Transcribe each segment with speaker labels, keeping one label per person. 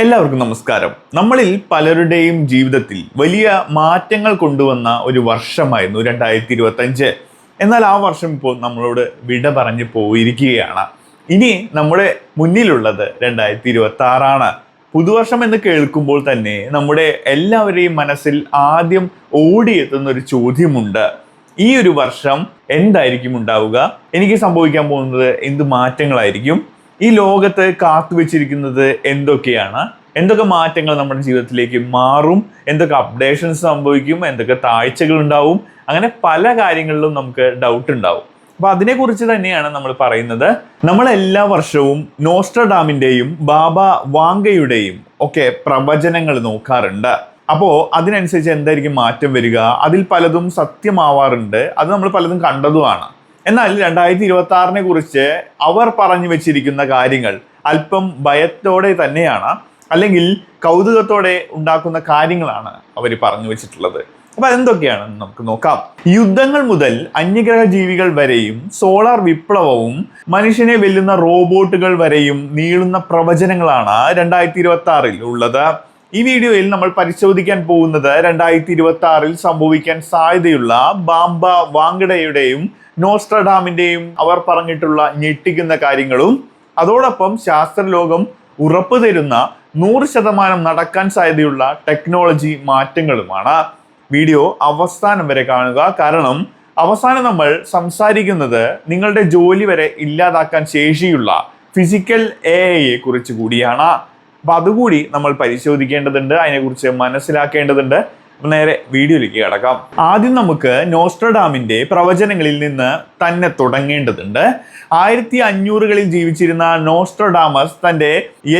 Speaker 1: എല്ലാവർക്കും നമസ്കാരം. നമ്മളിൽ പലരുടെയും ജീവിതത്തിൽ വലിയ മാറ്റങ്ങൾ കൊണ്ടുവന്ന ഒരു വർഷമായിരുന്നു രണ്ടായിരത്തി ഇരുപത്തഞ്ച് എന്നാൽ ആ വർഷം ഇപ്പോൾ നമ്മളോട് വിട പറഞ്ഞു പോയിരിക്കുകയാണ്. ഇനി നമ്മുടെ മുന്നിലുള്ളത് രണ്ടായിരത്തി ഇരുപത്തി ആറാണ് പുതുവർഷം എന്ന് കേൾക്കുമ്പോൾ തന്നെ നമ്മുടെ എല്ലാവരെയും മനസ്സിൽ ആദ്യം ഓടിയെത്തുന്ന ഒരു ചോദ്യമുണ്ട്. ഈ ഒരു വർഷം എന്തായിരിക്കും ഉണ്ടാവുക? എനിക്ക് സംഭവിക്കാൻ പോകുന്നത് എന്ത് മാറ്റങ്ങളായിരിക്കും? ഈ ലോകത്ത് കാത്തു വെച്ചിരിക്കുന്നത് എന്തൊക്കെയാണ്? എന്തൊക്കെ മാറ്റങ്ങൾ നമ്മുടെ ജീവിതത്തിലേക്ക് മാറും? എന്തൊക്കെ അപ്ഡേഷൻസ് സംഭവിക്കും? എന്തൊക്കെ താഴ്ചകൾ ഉണ്ടാവും? അങ്ങനെ പല കാര്യങ്ങളിലും നമുക്ക് ഡൗട്ട് ഉണ്ടാവും. അപ്പൊ അതിനെക്കുറിച്ച് തന്നെയാണ് നമ്മൾ പറയുന്നത്. നമ്മൾ എല്ലാ വർഷവും നോസ്ട്രഡാമിന്റെയും ബാബ വാങ്കയുടെയും ഒക്കെ പ്രവചനങ്ങൾ നോക്കാറുണ്ട്. അപ്പോൾ അതിനനുസരിച്ച് എന്തായിരിക്കും മാറ്റം വരിക? അതിൽ പലതും സത്യമാവാറുണ്ട്. അത് നമ്മൾ പലതും കണ്ടതുമാണ്. എന്നാൽ രണ്ടായിരത്തി ഇരുപത്തി ആറിനെ കുറിച്ച് അവർ പറഞ്ഞു വെച്ചിരിക്കുന്ന കാര്യങ്ങൾ അല്പം ഭയത്തോടെ തന്നെയാണ് അല്ലെങ്കിൽ കൗതുകത്തോടെ ഉണ്ടാക്കുന്ന കാര്യങ്ങളാണ് അവർ പറഞ്ഞു വെച്ചിട്ടുള്ളത്. അപ്പൊ അതെന്തൊക്കെയാണെന്ന് നമുക്ക് നോക്കാം. യുദ്ധങ്ങൾ മുതൽ അന്യഗ്രഹ ജീവികൾ വരെയും സോളാർ വിപ്ലവവും മനുഷ്യനെ വെല്ലുന്ന റോബോട്ടുകൾ വരെയും നീളുന്ന പ്രവചനങ്ങളാണ് രണ്ടായിരത്തി ഇരുപത്തി ആറിൽ ഉള്ളത്. ഈ വീഡിയോയിൽ നമ്മൾ പരിശോധിക്കാൻ പോകുന്നത് രണ്ടായിരത്തി ഇരുപത്തി ആറിൽ സംഭവിക്കാൻ സാധ്യതയുള്ള ബാംബ വാങ്കഡയുടെയും നോസ്ട്രഡാമിന്റെയും അവർ പറഞ്ഞിട്ടുള്ള ഞെട്ടിക്കുന്ന കാര്യങ്ങളും അതോടൊപ്പം ശാസ്ത്രലോകം ഉറപ്പു തരുന്ന നൂറ് ശതമാനം നടക്കാൻ സാധ്യതയുള്ള ടെക്നോളജി മാറ്റങ്ങളുമാണ്. വീഡിയോ അവസാനം വരെ കാണുക. കാരണം അവസാനം നമ്മൾ സംസാരിക്കുന്നത് നിങ്ങളുടെ ജോലി വരെ ഇല്ലാതാക്കാൻ ശേഷിയുള്ള ഫിസിക്കൽ എ ഐയെ കുറിച്ച് കൂടിയാണ്. അപ്പൊ അതുകൂടി നമ്മൾ പരിശോധിക്കേണ്ടതുണ്ട് അതിനെക്കുറിച്ച് മനസ്സിലാക്കേണ്ടതുണ്ട്. നേരെ വീഡിയോയിലേക്ക് കിടക്കാം. ആദ്യം നമുക്ക് നോസ്ട്രഡാമിന്റെ പ്രവചനങ്ങളിൽ നിന്ന് തന്നെ തുടങ്ങേണ്ടതുണ്ട്. ആയിരത്തി അഞ്ഞൂറുകളിൽ ജീവിച്ചിരുന്ന നോസ്ട്രഡാമസ് തന്റെ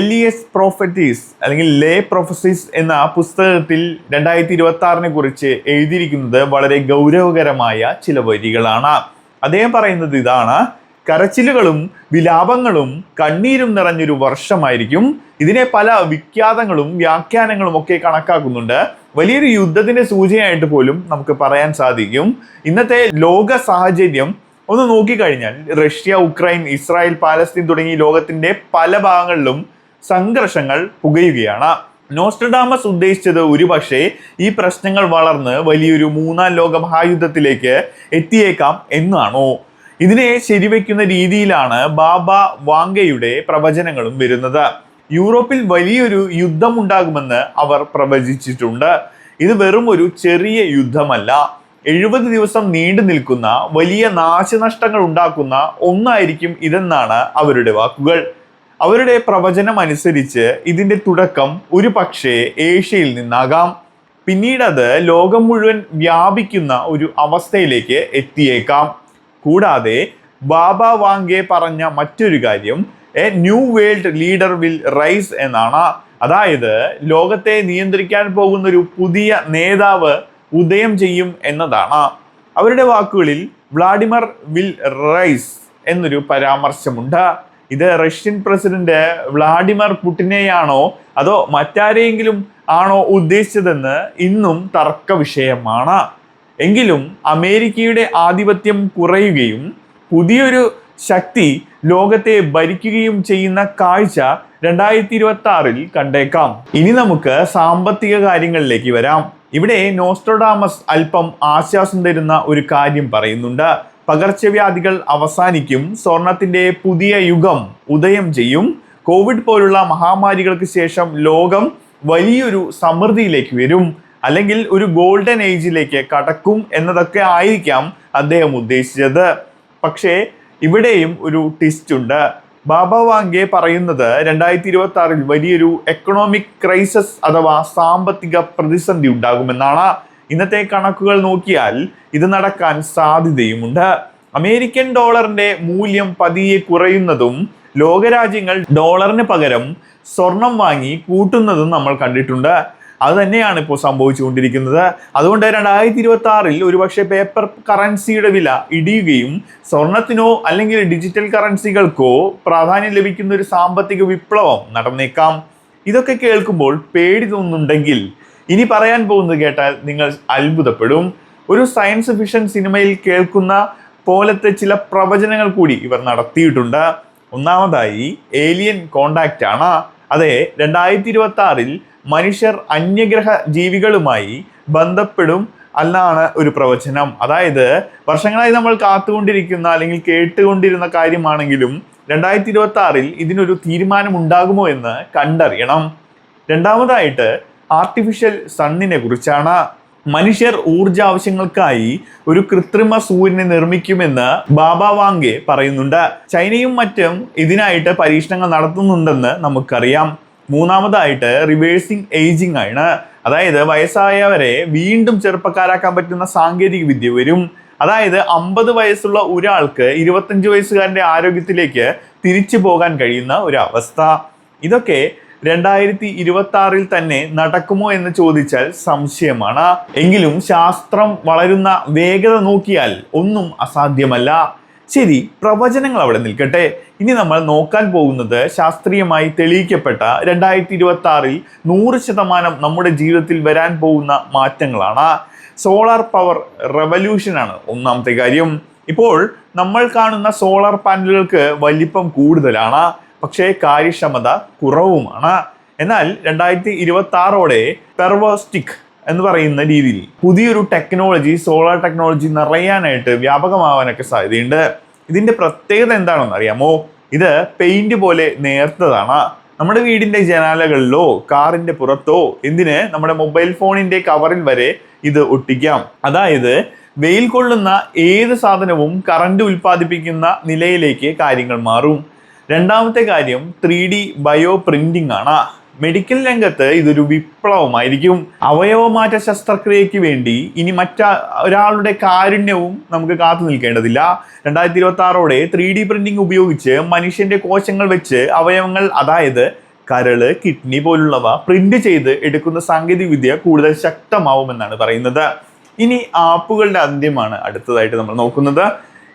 Speaker 1: എലിയസ് പ്രോഫറ്റീസ് അല്ലെങ്കിൽ ലേ പ്രൊഫസീസ് എന്ന പുസ്തകത്തിൽ രണ്ടായിരത്തി ഇരുപത്തി ആറിനെ കുറിച്ച് എഴുതിയിരിക്കുന്നത് വളരെ ഗൗരവകരമായ ചില വരികളാണ്. അദ്ദേഹം പറയുന്നത് ഇതാണ് കരച്ചിലുകളും വിലാപങ്ങളും കണ്ണീരും നിറഞ്ഞൊരു വർഷമായിരിക്കും. ഇതിനെ പല വിഖ്യാതങ്ങളും വ്യാഖ്യാനങ്ങളും ഒക്കെ കണക്കാക്കുന്നുണ്ട്. വലിയൊരു യുദ്ധത്തിന്റെ സൂചനയായിട്ട് പോലും നമുക്ക് പറയാൻ സാധിക്കും. ഇന്നത്തെ ലോക സാഹചര്യം ഒന്ന് നോക്കിക്കഴിഞ്ഞാൽ റഷ്യ ഉക്രൈൻ ഇസ്രായേൽ പാലസ്തീൻ തുടങ്ങി ലോകത്തിന്റെ പല ഭാഗങ്ങളിലും സംഘർഷങ്ങൾ പുകയുകയാണ്. നോസ്ട്രഡാമസ് ഉദ്ദേശിച്ചത് ഒരുപക്ഷെ ഈ പ്രശ്നങ്ങൾ വളർന്ന് വലിയൊരു മൂന്നാം ലോക മഹായുദ്ധത്തിലേക്ക് എത്തിയേക്കാം എന്നാണോ? ഇതിനെ ശരിവെക്കുന്ന രീതിയിലാണ് ബാബ വാങ്കയുടെ പ്രവചനങ്ങളും വരുന്നത്. യൂറോപ്പിൽ വലിയൊരു യുദ്ധം ഉണ്ടാകുമെന്ന് അവർ പ്രവചിച്ചിട്ടുണ്ട്. ഇത് വെറും ഒരു ചെറിയ യുദ്ധമല്ല. എഴുപത് ദിവസം നീണ്ടു നിൽക്കുന്ന വലിയ നാശനഷ്ടങ്ങൾ ഉണ്ടാക്കുന്ന ഒന്നായിരിക്കും ഇതെന്നാണ് അവരുടെ വാക്കുകൾ. അവരുടെ പ്രവചനം അനുസരിച്ച് ഇതിന്റെ തുടക്കം ഒരു പക്ഷേ ഏഷ്യയിൽ നിന്നാകാം. പിന്നീട് അത് ലോകം മുഴുവൻ വ്യാപിക്കുന്ന ഒരു അവസ്ഥയിലേക്ക് എത്തിയേക്കാം. കൂടാതെ ബാബ വാങ്കെ പറഞ്ഞ മറ്റൊരു കാര്യം a new world leader will rise എന്നാണ്. അതായത് ലോകത്തെ നിയന്ത്രിക്കാൻ പോകുന്ന ഒരു പുതിയ നേതാവ് ഉദയം ചെയ്യും എന്നതാണ്. അവരുടെ വാക്കുകളിൽ വ്ളാഡിമർ വിൽ റൈസ് എന്നൊരു പരാമർശമുണ്ട്. ഇത് റഷ്യൻ പ്രസിഡന്റ് വ്ളാഡിമർ പുടിനെയാണോ അതോ മറ്റാരെയെങ്കിലും ആണോ ഉദ്ദേശിച്ചതെന്ന് ഇന്നും തർക്ക വിഷയമാണ് എങ്കിലും അമേരിക്കയുടെ ആധിപത്യം കുറയുകയും പുതിയൊരു ശക്തി ലോകത്തെ ഭരിക്കുകയും ചെയ്യുന്ന കാഴ്ച രണ്ടായിരത്തി ഇരുപത്തി ആറിൽ കണ്ടേക്കാം. ഇനി നമുക്ക് സാമ്പത്തിക കാര്യങ്ങളിലേക്ക് വരാം. ഇവിടെ നോസ്ട്രോഡാമസ് അല്പം ആശ്വാസം തരുന്ന ഒരു കാര്യം പറയുന്നുണ്ട്. പകർച്ചവ്യാധികൾ അവസാനിക്കും സ്വർണത്തിന്റെ പുതിയ യുഗം ഉദയം ചെയ്യും. കോവിഡ് പോലുള്ള മഹാമാരികൾക്ക് ശേഷം ലോകം വലിയൊരു സമൃദ്ധിയിലേക്ക് വരും. അല്ലെങ്കിൽ ഒരു ഗോൾഡൻ ഏജിലേക്ക് കടക്കും എന്നതൊക്കെ ആയിരിക്കാം അദ്ദേഹം ഉദ്ദേശിച്ചത്. പക്ഷേ ഇവിടെയും ഒരു ട്വിസ്റ്റ് ഉണ്ട്. ബാബ വാങ്കെ പറയുന്നത് രണ്ടായിരത്തി ഇരുപത്തി ആറിൽ വലിയൊരു എക്കണോമിക് ക്രൈസിസ് അഥവാ സാമ്പത്തിക പ്രതിസന്ധി ഉണ്ടാകുമെന്നാണ്. ഇന്നത്തെ കണക്കുകൾ നോക്കിയാൽ ഇത് നടക്കാൻ സാധ്യതയുമുണ്ട്. അമേരിക്കൻ ഡോളറിന്റെ മൂല്യം പതിയെ കുറയുന്നതും ലോകരാജ്യങ്ങൾ ഡോളറിന് പകരം സ്വർണം വാങ്ങി കൂട്ടുന്നതും നമ്മൾ കണ്ടിട്ടുണ്ട്. അത് തന്നെയാണ് ഇപ്പോൾ സംഭവിച്ചുകൊണ്ടിരിക്കുന്നത്. അതുകൊണ്ട് രണ്ടായിരത്തി ഇരുപത്തി ആറിൽ ഒരുപക്ഷെ പേപ്പർ കറൻസിയുടെ വില ഇടിയുകയും സ്വർണത്തിനോ അല്ലെങ്കിൽ ഡിജിറ്റൽ കറൻസികൾക്കോ പ്രാധാന്യം ലഭിക്കുന്ന ഒരു സാമ്പത്തിക വിപ്ലവം നടന്നേക്കാം. ഇതൊക്കെ കേൾക്കുമ്പോൾ പേടി തോന്നുന്നുണ്ടെങ്കിൽ ഇനി പറയാൻ പോകുന്നത് കേട്ടാൽ നിങ്ങൾ അത്ഭുതപ്പെടും. ഒരു സയൻസ് ഫിഷൻ സിനിമയിൽ കേൾക്കുന്ന പോലത്തെ ചില പ്രവചനങ്ങൾ കൂടി ഇവർ നടത്തിയിട്ടുണ്ട്. ഒന്നാമതായി ഏലിയൻ കോണ്ടാക്റ്റ് ആണ്. അതെ രണ്ടായിരത്തി ഇരുപത്തി ആറിൽ മനുഷ്യർ അന്യഗ്രഹ ജീവികളുമായി ബന്ധപ്പെടും അല്ലാണ് ഒരു പ്രവചനം. അതായത് വർഷങ്ങളായി നമ്മൾ കാത്തുകൊണ്ടിരിക്കുന്ന അല്ലെങ്കിൽ കേട്ടുകൊണ്ടിരുന്ന കാര്യമാണെങ്കിലും രണ്ടായിരത്തി ഇരുപത്തി ആറിൽ ഇതിനൊരു തീരുമാനം ഉണ്ടാകുമോ എന്ന് കണ്ടറിയണം. രണ്ടാമതായിട്ട് ആർട്ടിഫിഷ്യൽ സണ്ണിനെ കുറിച്ചാണ്. മനുഷ്യർ ഊർജ ആവശ്യങ്ങൾക്കായി ഒരു കൃത്രിമ സൂര്യനെ നിർമ്മിക്കുമെന്ന് ബാബ വാങ്കെ പറയുന്നുണ്ട്. ചൈനയും മറ്റും ഇതിനായിട്ട് പരീക്ഷണങ്ങൾ നടത്തുന്നുണ്ടെന്ന് നമുക്കറിയാം. മൂന്നാമതായിട്ട് റിവേഴ്സിംഗ് ഏജിങ് ആണ്. അതായത് വയസ്സായവരെ വീണ്ടും ചെറുപ്പക്കാരാക്കാൻ പറ്റുന്ന സാങ്കേതിക വിദ്യ വരും. അതായത് അമ്പത് വയസ്സുള്ള ഒരാൾക്ക് ഇരുപത്തഞ്ച് വയസ്സുകാരന്റെ ആരോഗ്യത്തിലേക്ക് തിരിച്ചു പോകാൻ കഴിയുന്ന ഒരു അവസ്ഥ ഇതൊക്കെ രണ്ടായിരത്തി ഇരുപത്തി ആറിൽ തന്നെ നടക്കുമോ എന്ന് ചോദിച്ചാൽ സംശയമാണ്. എങ്കിലും ശാസ്ത്രം വളരുന്ന വേഗത നോക്കിയാൽ ഒന്നും അസാധ്യമല്ല. ശരി പ്രവചനങ്ങൾ അവിടെ നിൽക്കട്ടെ. ഇനി നമ്മൾ നോക്കാൻ പോകുന്നത് ശാസ്ത്രീയമായി തെളിയിക്കപ്പെട്ട രണ്ടായിരത്തി ഇരുപത്തി ആറിൽ നൂറ് ശതമാനം നമ്മുടെ ജീവിതത്തിൽ വരാൻ പോകുന്ന മാറ്റങ്ങളാണ്. സോളാർ പവർ റെവല്യൂഷനാണ് ഒന്നാമത്തെ കാര്യം. ഇപ്പോൾ നമ്മൾ കാണുന്ന സോളാർ പാനലുകൾക്ക് വലിപ്പം കൂടുതലാണ് പക്ഷേ കാര്യക്ഷമത കുറവുമാണ്. എന്നാൽ രണ്ടായിരത്തി ഇരുപത്തി ആറോടെ പെർവോസ്റ്റിക് എന്ന് പറയുന്ന രീതിയിൽ പുതിയൊരു ടെക്നോളജി സോളാർ ടെക്നോളജി നിറയാനായിട്ട് വ്യാപകമാവാനൊക്കെ സാധ്യതയുണ്ട്. ഇതിന്റെ പ്രത്യേകത എന്താണെന്ന് അറിയാമോ? ഇത് പെയിന്റ് പോലെ നേർത്തതാണ്. നമ്മുടെ വീടിന്റെ ജനാലകളിലോ കാറിന്റെ പുറത്തോ എന്തിന് നമ്മുടെ മൊബൈൽ ഫോണിന്റെ കവറിൽ വരെ ഇത് ഒട്ടിക്കാം. അതായത് വെയിൽ കൊള്ളുന്ന ഏത് സാധനവും കറണ്ട് ഉൽപ്പാദിപ്പിക്കുന്ന നിലയിലേക്ക് കാര്യങ്ങൾ മാറും. രണ്ടാമത്തെ കാര്യം ത്രീ ഡി ബയോ പ്രിന്റിംഗ് ആണ്. മെഡിക്കൽ രംഗത്ത് ഇതൊരു വിപ്ലവമായിരിക്കും. അവയവമാറ്റ ശസ്ത്രക്രിയയ്ക്ക് വേണ്ടി ഇനി മറ്റ ഒരാളുടെ കാരുണ്യവും നമുക്ക് കാത്തു നിൽക്കേണ്ടതില്ല. രണ്ടായിരത്തി ഇരുപത്തി ആറോടെ ത്രീ ഡി പ്രിന്റിംഗ് ഉപയോഗിച്ച് മനുഷ്യന്റെ കോശങ്ങൾ വെച്ച് അവയവങ്ങൾ അതായത് കരൾ കിഡ്നി പോലുള്ളവ പ്രിന്റ് ചെയ്ത് എടുക്കുന്ന സാങ്കേതിക വിദ്യ കൂടുതൽ ശക്തമാവുമെന്നാണ് പറയുന്നത്. ഇനി ആപ്പുകളുടെ അന്ത്യമാണ് അടുത്തതായിട്ട് നമ്മൾ നോക്കുന്നത്.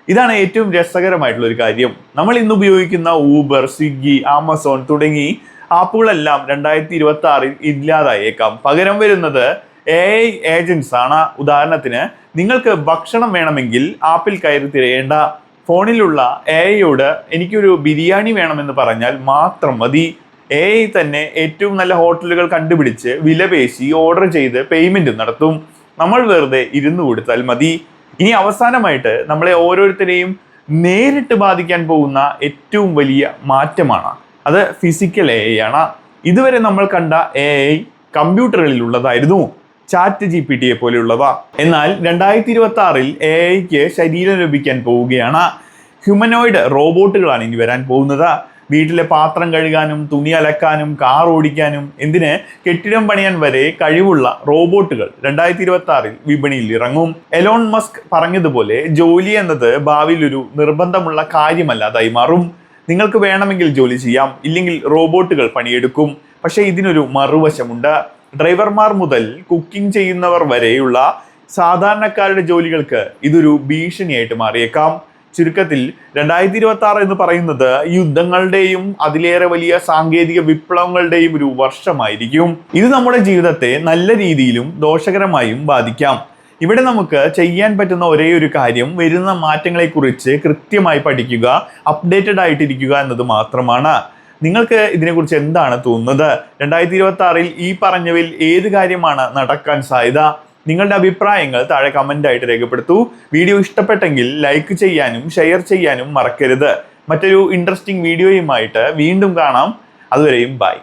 Speaker 1: ഇതാണ് ഏറ്റവും രസകരമായിട്ടുള്ള ഒരു കാര്യം. നമ്മൾ ഇന്ന് ഉപയോഗിക്കുന്ന ഊബർ സ്വിഗ്ഗി ആമസോൺ തുടങ്ങി ആപ്പുകളെല്ലാം രണ്ടായിരത്തി ഇരുപത്തി ആറിൽ ഇല്ലാതായേക്കാം. പകരം വരുന്നത് എ ഐ ഏജൻസ് ആണ്. ഉദാഹരണത്തിന് നിങ്ങൾക്ക് ഭക്ഷണം വേണമെങ്കിൽ ആപ്പിൽ കയറി തിരയേണ്ട ഫോണിലുള്ള എ ഐയോട് എനിക്കൊരു ബിരിയാണി വേണമെന്ന് പറഞ്ഞാൽ മാത്രം മതി. എ ഐ തന്നെ ഏറ്റവും നല്ല ഹോട്ടലുകൾ കണ്ടുപിടിച്ച് വിലപേശി ഓർഡർ ചെയ്ത് പേയ്മെന്റ് നടത്തും. നമ്മൾ വെറുതെ ഇരുന്നു കൊടുത്താൽ മതി. ഇനി അവസാനമായിട്ട് നമ്മളെ ഓരോരുത്തരെയും നേരിട്ട് ബാധിക്കാൻ പോകുന്ന ഏറ്റവും വലിയ മാറ്റമാണ്. അത് ഫിസിക്കൽ എ ഐ ആണ്. ഇതുവരെ നമ്മൾ കണ്ട എ ഐ കമ്പ്യൂട്ടറുകളിൽ ഉള്ളതായിരുന്നു ചാറ്റ് ജി പി ടിയെ പോലെയുള്ളവ എന്നാൽ രണ്ടായിരത്തി ഇരുപത്തി ആറിൽ എ ഐക്ക് ശരീരം ലഭിക്കാൻ പോവുകയാണ്. ഹ്യൂമനോയിഡ് റോബോട്ടുകളാണ് ഇനി വരാൻ പോകുന്നത്. വീട്ടിലെ പാത്രം കഴുകാനും തുണി അലക്കാനും കാർ ഓടിക്കാനും എന്തിന് കെട്ടിടം പണിയാൻ വരെ കഴിവുള്ള റോബോട്ടുകൾ രണ്ടായിരത്തി ഇരുപത്തി ആറിൽ വിപണിയിൽ ഇറങ്ങും. എലോൺ മസ്ക് പറഞ്ഞതുപോലെ ജോലി എന്നത് ഭാവിയിൽ ഒരു നിർബന്ധമുള്ള കാര്യമല്ലാതായി മാറും. നിങ്ങൾക്ക് വേണമെങ്കിൽ ജോലി ചെയ്യാം ഇല്ലെങ്കിൽ റോബോട്ടുകൾ പണിയെടുക്കും. പക്ഷേ ഇതിനൊരു മറുവശമുണ്ട്. ഡ്രൈവർമാർ മുതൽ കുക്കിംഗ് ചെയ്യുന്നവർ വരെയുള്ള സാധാരണക്കാരുടെ ജോലികൾക്ക് ഇതൊരു ഭീഷണിയായിട്ട് മാറിയേക്കാം. ചുരുക്കത്തിൽ രണ്ടായിരത്തി ഇരുപത്തി ആറ് എന്ന് പറയുന്നത് യുദ്ധങ്ങളുടെയും അതിലേറെ വലിയ സാങ്കേതിക വിപ്ലവങ്ങളുടെയും ഒരു വർഷമായിരിക്കും. ഇത് നമ്മുടെ ജീവിതത്തെ നല്ല രീതിയിലും ദോഷകരമായും ബാധിക്കാം. ഇവിടെ നമുക്ക് ചെയ്യാൻ പറ്റുന്ന ഒരേ ഒരു കാര്യം വരുന്ന മാറ്റങ്ങളെക്കുറിച്ച് കൃത്യമായി പഠിക്കുക അപ്ഡേറ്റഡ് ആയിട്ടിരിക്കുക എന്നത് മാത്രമാണ്. നിങ്ങൾക്ക് ഇതിനെക്കുറിച്ച് എന്താണ് തോന്നുന്നത്? രണ്ടായിരത്തി ഇരുപത്തി ആറിൽ ഈ പറഞ്ഞവയിൽ ഏത് കാര്യമാണ് നടക്കാൻ സാധ്യത? നിങ്ങളുടെ അഭിപ്രായങ്ങൾ താഴെ കമന്റായിട്ട് രേഖപ്പെടുത്തൂ. വീഡിയോ ഇഷ്ടപ്പെട്ടെങ്കിൽ ലൈക്ക് ചെയ്യാനും ഷെയർ ചെയ്യാനും മറക്കരുത്. മറ്റൊരു ഇൻട്രസ്റ്റിംഗ് വീഡിയോയുമായിട്ട് വീണ്ടും കാണാം. അതുവരെയും ബൈ